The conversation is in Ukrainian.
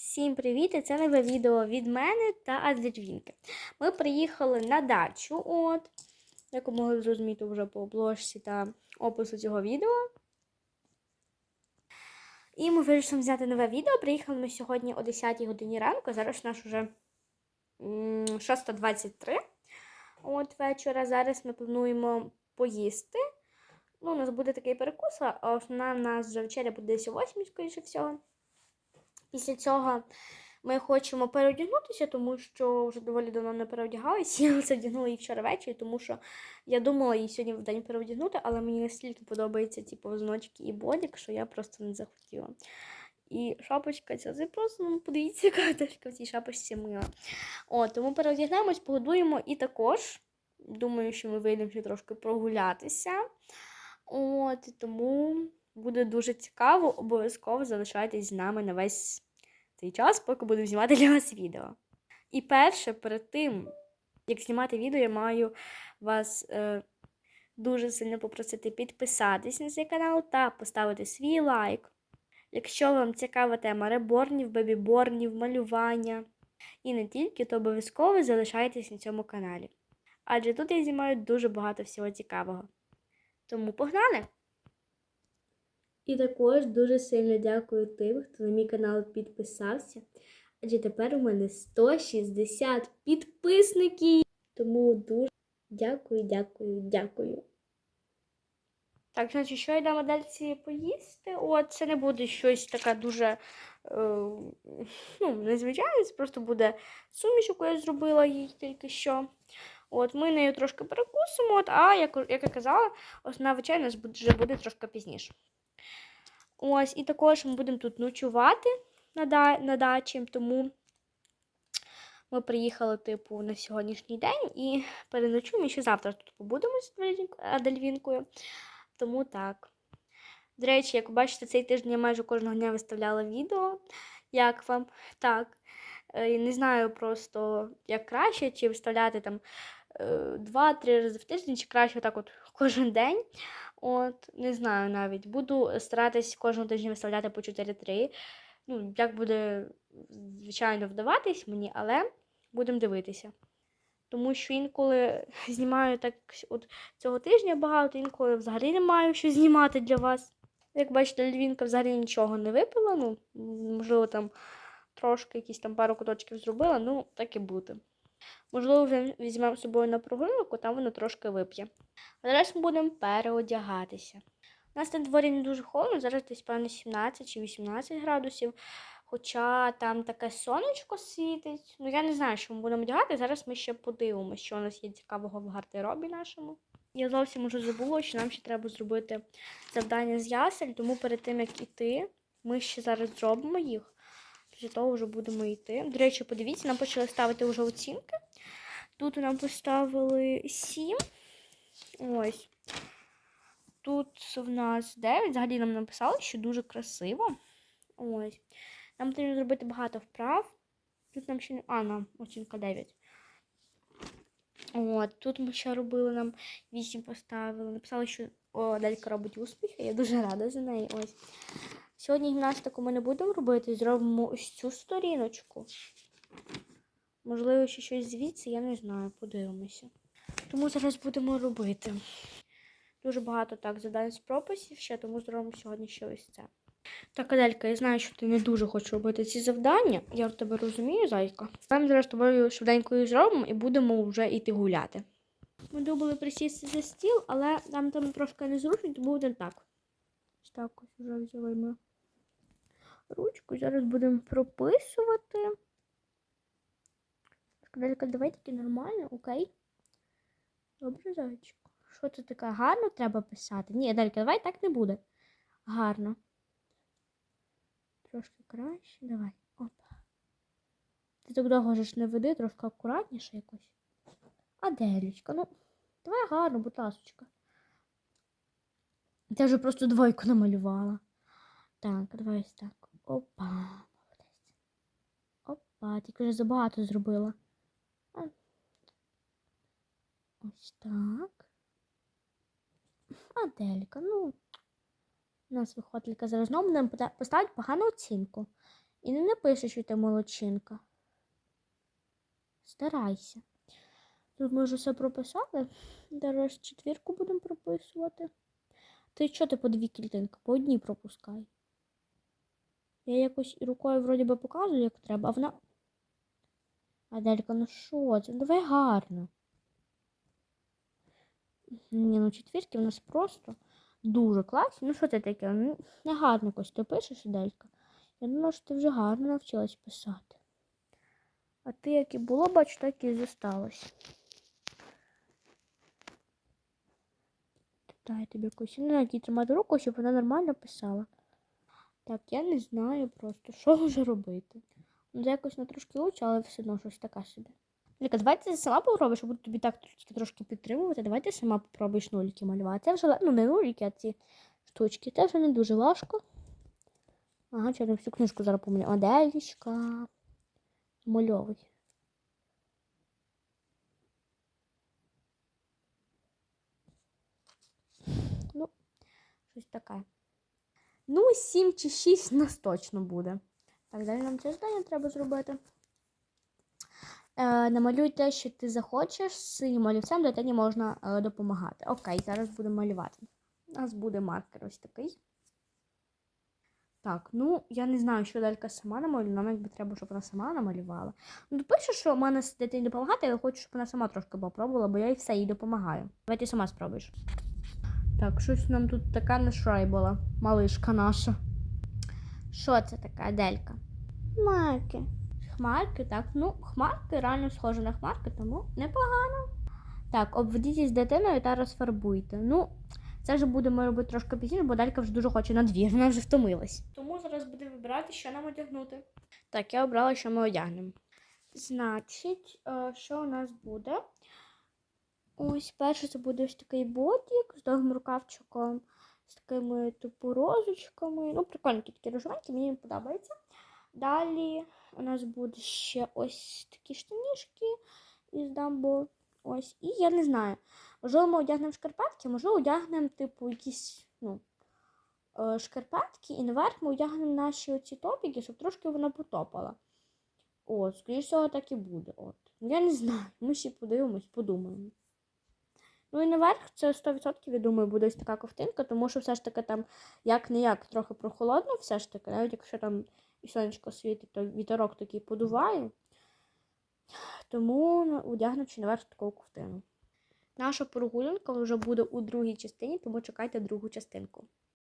Всім привіт! Це нове відео від мене та Адлітвінки. Ми приїхали на дачу, от, як ви могли зрозуміти вже по обложці та опису цього відео. І ми вирішили взяти нове відео. Приїхали ми сьогодні о 10 годині ранку. Зараз у нас вже 6.23 от вечора. Зараз ми плануємо поїсти. Ну, у нас буде такий перекус, а основна у нас вже вечеря буде десь о 8, скоріше всього. Після цього ми хочемо переодягнутися, тому що вже доволі давно не переодягалися. Я це вдягнула її вчора ввечері, тому що я думала її сьогодні в день переодягнути, але мені настільки подобається ті повзночки і бодік, що я просто не захотіла. І шапочка ця, це просто, ну, подивіться, яка дашка в цій шапочці мила. О, тому переодягнемось, погодуємо і також. Думаю, що ми вийдемо ще трошки прогулятися. От, тому буде дуже цікаво. Обов'язково залишайтесь з нами на весь цей час, поки буду знімати для вас відео. І перше, перед тим, як знімати відео, я маю вас е, дуже сильно попросити підписатись на цей канал та поставити свій лайк. Якщо вам цікава тема реборнів, бебіборнів, малювання і не тільки, то обов'язково залишайтесь на цьому каналі. Адже тут я знімаю дуже багато всього цікавого. Тому погнали! І також дуже сильно дякую тим, хто на мій канал підписався. Адже тепер у мене 160 підписників. Тому дуже дякую, дякую, дякую. Так, значить, що йдемо далі поїсти? От, це не буде щось таке дуже е, ну, незвичайне, це просто буде суміш, яку я зробила їй тільки що. От, ми нею трошки перекусимо, от, а як, як я казала, основна вечеря нас вже буде трошки пізніше. Ось, і також ми будемо тут ночувати на, да, на дачі, тому ми приїхали, типу, на сьогоднішній день і переночуємо і ще завтра тут побудемо з Адельвінкою. Тому так. До речі, як ви бачите, цей тиждень я майже кожного дня виставляла відео. Як вам? Так. Е, Не знаю просто, як краще, чи виставляти там е, два-три рази в тиждень, чи краще так от кожен день. От, не знаю навіть. Буду старатись кожного тижня виставляти по 4-3. Ну, як буде, звичайно, вдаватись мені, але будемо дивитися. Тому що інколи знімаю так от цього тижня багато, інколи взагалі не маю що знімати для вас. Як бачите, Львінка взагалі нічого не випила. Ну, можливо, там трошки якісь там пару куточків зробила, ну, так і буде. Можливо, вже візьмемо з собою на прогулянку, там воно трошки вип'є. А зараз ми будемо переодягатися. У нас на дворі не дуже холодно, зараз десь, певно, 17 чи 18 градусів. Хоча там таке сонечко світить. Ну, я не знаю, що ми будемо одягати. Зараз ми ще подивимося, що у нас є цікавого в гардеробі нашому. Я зовсім уже забула, що нам ще треба зробити завдання з ясель, тому перед тим, як іти, ми ще зараз зробимо їх. Після того вже будемо йти. До речі, подивіться, нам почали ставити вже оцінки. Тут нам поставили 7. Ось. Тут в нас 9. Взагалі нам написали, що дуже красиво. Ось. Нам потрібно зробити багато вправ. Тут нам ще не. А, нам оцінка 9. От, тут ми ще робили нам 8 поставили. Написали, що о, робить успіхи. Я дуже рада за неї. Ось. Сьогодні гімнастику ми не будемо робити, зробимо ось цю сторіночку. Можливо, ще щось звідси, я не знаю, подивимося. Тому зараз будемо робити. Дуже багато так завдань з прописів ще, тому зробимо сьогодні ще ось це. Так, Аделька, я знаю, що ти не дуже хочеш робити ці завдання. Я тебе розумію, зайка. Ми зараз тобою швиденько їх зробимо і будемо вже йти гуляти. Ми думали присісти за стіл, але нам там трошки незручно, тому будемо так. Ось так ось вже взяли ми ручку. Зараз будемо прописувати. Аделька, давай таки нормально, окей? Добре, зайчик. Що це таке? Гарно треба писати? Ні, Аделька, давай так не буде. Гарно. Трошки краще. Давай. Опа. Ти так довго ж не веди, трошки акуратніше якось. Аделічка, ну, давай гарно, будь ласочка. Я вже просто двойку намалювала. Так, давай ось так. Опа. Опа, тільки вже забагато зробила. Ось так. Аделька, ну. У нас виходить зараз знову нам поставить погану оцінку. І не напише, що ти молодчинка. Старайся. Тут ми вже все прописали. Зараз четвірку будемо прописувати. Ти що ти по дві клітинки? По одній пропускай. Я якось рукою вроді би показую, як треба, а вона. Аделька, ну що це? Ну, Давай гарно. Ні, ну четвірки в нас просто дуже класні. Ну що це таке? Ну, не гарно якось ти пишеш, Аделька. Я думала, що ти вже гарно навчилась писати. А ти, як і було, бач, так і зосталось. Дай тобі якусь. Ну, на тримати руку, щоб вона нормально писала. Так, я не знаю просто, що вже робити. Ну, якось не трошки лучше, але все одно щось таке собі. Віка, давай ти сама попробуєш, я буду тобі так трошки, підтримувати. Давай ти сама попробуєш нуліки малювати. Це вже, ну, не нуліки, а ці штучки. Це вже не дуже важко. Ага, я всю книжку зараз помилю. Оделічка. Мальовий. Ну, щось таке. Ну, 7 чи 6 у нас точно буде. Так, далі нам це завдання треба зробити. Е, намалюй те, що ти захочеш синім олівцем, дитині можна е, допомагати. Окей, зараз будемо малювати. У нас буде маркер ось такий. Так, ну я не знаю, що Далька сама намалює, нам якби треба, щоб вона сама намалювала. Ну, пише, що в мене дитині допомагати, але хочу, щоб вона сама трошки попробувала, бо я і все їй допомагаю. Давай ти сама спробуєш. Так, щось нам тут така нашрайбала, малишка наша. Що це така Аделька? Хмарки. Хмарки, так. Ну, хмарки реально схожі на хмарки, тому непогано. Так, обведіть з дитиною та розфарбуйте. Ну, це вже будемо робити трошки пізніше, бо Далька вже дуже хоче на двір, вона вже втомилась. Тому зараз будемо вибирати, що нам одягнути. Так, я обрала, що ми одягнемо. Значить, е, що у нас буде? Ось перше це буде ось такий бодік з довгим рукавчиком, з такими типу розочками. Ну, прикольненькі такі рожевенькі, мені подобається. Далі у нас буде ще ось такі штанішки із дамбо. Ось. І я не знаю. Можливо, ми одягнемо шкарпетки, можливо, одягнемо, типу, якісь, ну, е, шкарпетки, і наверх ми одягнемо наші оці топіки, щоб трошки вона потопала. От, скоріш всього, так і буде. От. Ну, Я не знаю. Ми ще подивимось, подумаємо. Ну і наверх це 100% я думаю, буде ось така ковтинка, тому що все ж таки там як-не-як трохи прохолодно, все ж таки, навіть якщо там і сонечко світить, то вітерок такий подуває. Тому одягнучи наверх таку ковтину. Наша прогулянка вже буде у другій частині, тому чекайте другу частинку.